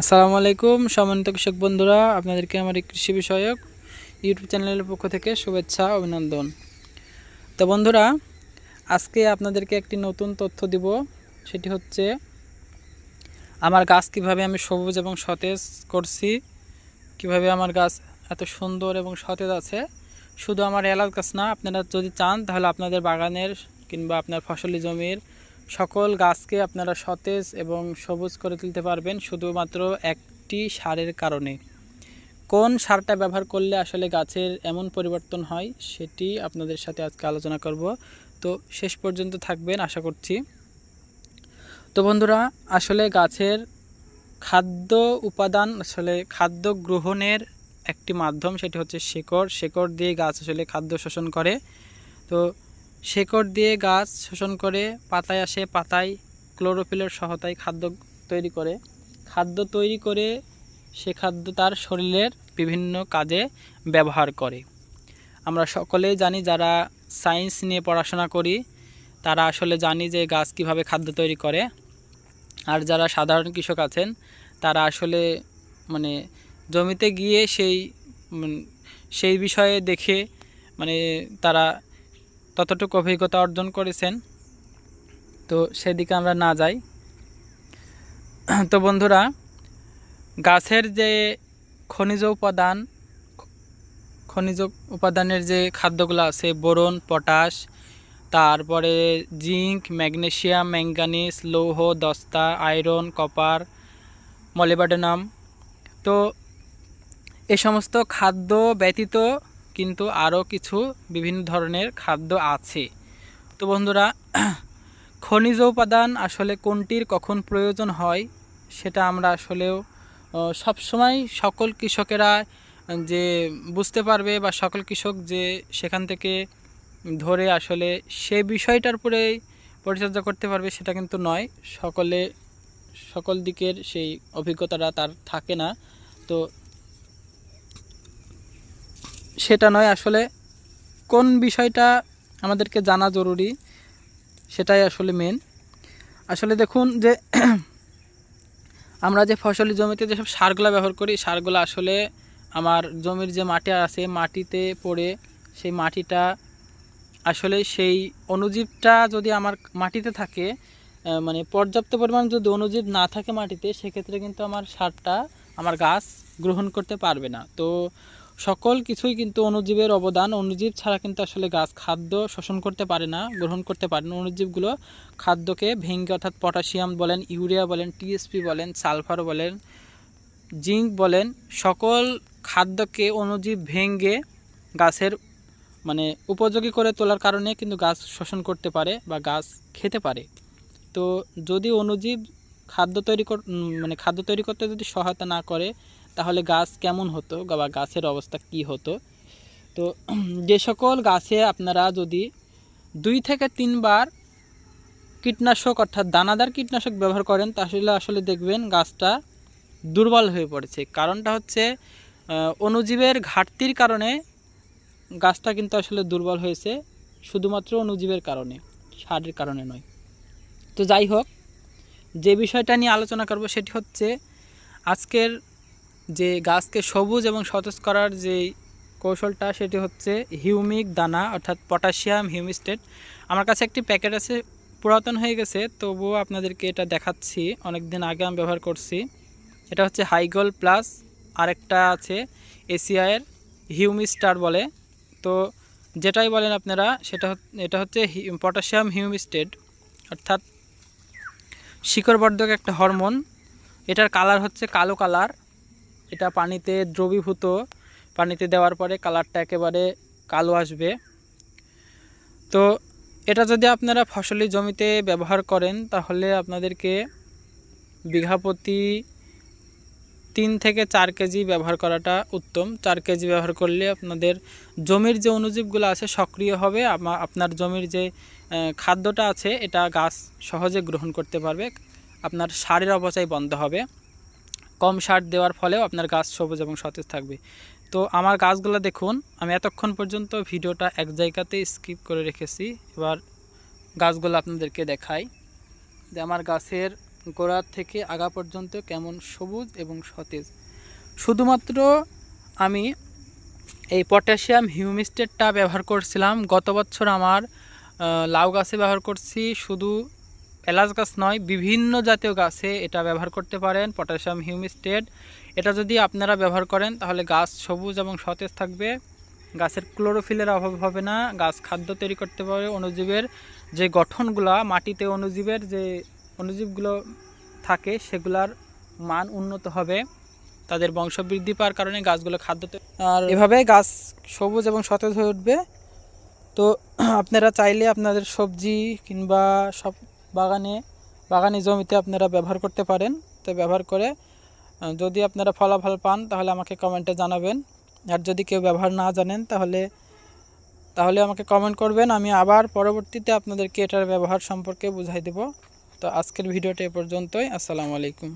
আসসালামু আলাইকুম, সম্মানিত কৃষক বন্ধুরা, আপনাদেরকে আমার এই কৃষি বিষয়ক ইউটিউব চ্যানেলের পক্ষ থেকে শুভেচ্ছা, অভিনন্দন। তো বন্ধুরা, আজকে আপনাদেরকে একটি নতুন তথ্য দিব, সেটি হচ্ছে আমার গাছ কীভাবে আমি সবুজ এবং সতেজ করছি, কীভাবে আমার গাছ এত সুন্দর এবং সতেজ আছে, শুধু আমার এলাচ গাছ না, আপনারা যদি চান তাহলে আপনাদের বাগানের কিংবা আপনার ফসলি জমির সকল গাছকে আপনারা সতেজ এবং সবুজ করে তুলতে পারবেন শুধুমাত্র একটি সারের কারণে। কোন সারটা ব্যবহার করলে আসলে গাছের এমন পরিবর্তন হয় সেটি আপনাদের সাথে আজকে আলোচনা করব। তো শেষ পর্যন্ত থাকবেন, আশা করছি। তো বন্ধুরা, আসলে গাছের খাদ্য উপাদান, আসলে খাদ্য গ্রহণের একটি মাধ্যম সেটি হচ্ছে শেকড়। শেকড় দিয়ে গাছ আসলে খাদ্য শোষণ করে। তো শেকড় দিয়ে গাছ শোষণ করে, পাতায় আসে পাতায় ক্লোরোফিলের সহায়তায় খাদ্য তৈরি করে। খাদ্য তৈরি করে সে খাদ্য তার শরীরের বিভিন্ন কাজে ব্যবহার করে। আমরা সকলেই জানি যারা সায়েন্স নিয়ে পড়াশোনা করি, তারা আসলে জানি যে গাছ কীভাবে খাদ্য তৈরি করে। আর যারা সাধারণ কৃষক আছেন, তারা আসলে মানে জমিতে গিয়ে সেই সেই বিষয়ে দেখে মানে তারা ততটুকু অভিজ্ঞতা অর্জন করেছেন। তো সেদিকে আমরা না যাই। তো বন্ধুরা, গাছের যে খনিজ উপাদান, খনিজ উপাদানের যে খাদ্যগুলো আছে, বোরন, পটাশ, তারপরে জিঙ্ক, ম্যাগনেসিয়াম ম্যাঙ্গানিজ লৌহ, দস্তা, আয়রন, কপার, মলিবাডেনাম। তো এ সমস্ত খাদ্য ব্যতীত কিন্তু আরও কিছু বিভিন্ন ধরনের খাদ্য আছে। তো বন্ধুরা, খনিজ উপাদান আসলে কোনটির কখন প্রয়োজন হয় সেটা আমরা আসলেও সবসময় সকল কৃষকেরা যে বুঝতে পারবে বা সকল কৃষক যে সেখান থেকে ধরে আসলে সে বিষয়টার উপরেই পরিচর্যা করতে পারবে সেটা কিন্তু নয়। সকলে, সকল দিকের সেই অভিজ্ঞতাটা তার থাকে না। তো সেটা নয়, আসলে কোন বিষয়টা আমাদেরকে জানা জরুরি সেটাই আসলে মেন আসলে দেখুন যে আমরা যে ফসলি জমিতে যেসব সারগুলো ব্যবহার করি, সারগুলো আসলে আমার জমির যে মাটি আছে, মাটিতে পড়ে সেই মাটিটা আসলে সেই অনুজীবটা যদি আমার মাটিতে থাকে মানে পর্যাপ্ত পরিমাণ যদি অনুজীব না থাকে মাটিতে, সেক্ষেত্রে কিন্তু আমার সারটা আমার গাছ গ্রহণ করতে পারবে না। তো সকল কিছুই কিন্তু অণুজীবের অবদান। অণুজীব ছাড়া কিন্তু আসলে গাছ খাদ্য শোষণ করতে পারে না, গ্রহণ করতে পারে না। অণুজীবগুলো খাদ্যকে ভেঙে অর্থাৎ পটাশিয়াম বলেন, ইউরিয়া বলেন টিএসপি বলেন, সালফার বলেন, জিঙ্ক বলেন, সকল খাদ্যকে অণুজীব ভেঙে গাছের মানে উপযোগী করে তোলার কারণে কিন্তু গাছ শোষণ করতে পারে বা গাছ খেতে পারে। তো যদি অণুজীব খাদ্য তৈরি মানে খাদ্য তৈরি করতে যদি সহায়তা না করে তাহলে গাছ কেমন হতো বা গাছের অবস্থা কি হতো? তো যে সকল গাছে আপনারা যদি দুই থেকে তিনবার কীটনাশক অর্থাৎ দানাদার কীটনাশক ব্যবহার করেন, তাহলে আসলে দেখবেন গাছটা দুর্বল হয়ে পড়েছে। কারণটা হচ্ছে অণুজীবের ঘাটতির কারণে গাছটা কিন্তু আসলে দুর্বল হয়েছে, শুধুমাত্র অণুজীবের কারণে, সারের কারণে নয়। তো যাই হোক, যে বিষয়টা নিয়ে আলোচনা করব সেটি হচ্ছে, আজকের যে গাছকে সবুজ এবং সতেজ করার যে কৌশলটা, সেটি হচ্ছে হিউমিক দানা, অর্থাৎ পটাশিয়াম হিউমিস্টেট। আমার কাছে একটি প্যাকেট আছে, পুরাতন হয়ে গেছে, তবুও আপনাদেরকে এটা দেখাচ্ছি। অনেক দিন আগে আমি ব্যবহার করছি। এটা হচ্ছে হাইগোল প্লাস, আরেকটা আছে এসিআইয়ের হিউমিস্টার বলে। তো যেটাই বলেন আপনারা, সেটা এটা হচ্ছে পটাশিয়াম হিউমিস্টেট। অর্থাৎ শিকড়বর্ধক একটা হরমোন। এটার কালার হচ্ছে কালো কালার। এটা পানিতে দ্রবীভূত। পানিতে দেওয়ার পরে কালারটা একেবারে কালো আসবে। তো এটা যদি আপনারা ফসলি জমিতে ব্যবহার করেন, তাহলে আপনাদেরকে বিঘা প্রতি তিন থেকে চার কেজি ব্যবহার করাটা উত্তম। চার কেজি ব্যবহার করলে আপনাদের জমির যে অণুজীবগুলো আছে, সক্রিয় হবে। আপনার জমির যে খাদ্যটা আছে, এটা গাছ সহজে গ্রহণ করতে পারবে। আপনার সারের অপচয় বন্ধ হবে। কম সার দেওয়ার ফলেও আপনার গাছ সবুজ এবং সতেজ থাকবে। তো আমার গাছগুলো দেখুন, আমি এতক্ষণ পর্যন্ত ভিডিওটা এক জায়গাতে স্কিপ করে রেখেছি। এবার গাছগুলো আপনাদেরকে দেখাই যে আমার গাছের গোড়া থেকে আগা পর্যন্ত কেমন সবুজ এবং সতেজ। শুধুমাত্র আমি এই পটাশিয়াম হিউমিস্টেটটা ব্যবহার করছিলাম। গত বছর আমার লাউ গাছে ব্যবহার করছি। শুধু এলাচ গাছ নয়, বিভিন্ন জাতীয় গাছে এটা ব্যবহার করতে পারেন, পটাশিয়াম, হিউমিস্টেড। এটা যদি আপনারা ব্যবহার করেন, তাহলে গাছ সবুজ এবং সতেজ থাকবে। গাছের ক্লোরোফিলের অভাব হবে না, গাছ খাদ্য তৈরি করতে পারে অণুজীবের যে গঠনগুলা, মাটিতে অণুজীবের যে অণুজীবগুলো থাকে, সেগুলার মান উন্নত হবে। তাদের বংশ বৃদ্ধি পাওয়ার কারণে গাছগুলো খাদ্য আর এভাবে গাছ সবুজ এবং সতেজ হয়ে উঠবে। তো আপনারা চাইলে আপনাদের সবজি কিংবা সব বাগানে, বাগানি জমিতে আপনারা ব্যবহার করতে পারেন। তো ব্যবহার করে যদি আপনারা ফলাফল পান, তাহলে আমাকে কমেন্টে জানাবেন। আর যদি কেউ ব্যবহার না জানেন, তাহলে তাহলে আমাকে কমেন্ট করবেন। আমি আবার পরবর্তীতে আপনাদেরকে এটার ব্যবহার সম্পর্কে বুঝাই দেব। তো আজকের ভিডিওটা এ পর্যন্তই। আসসালামু আলাইকুম।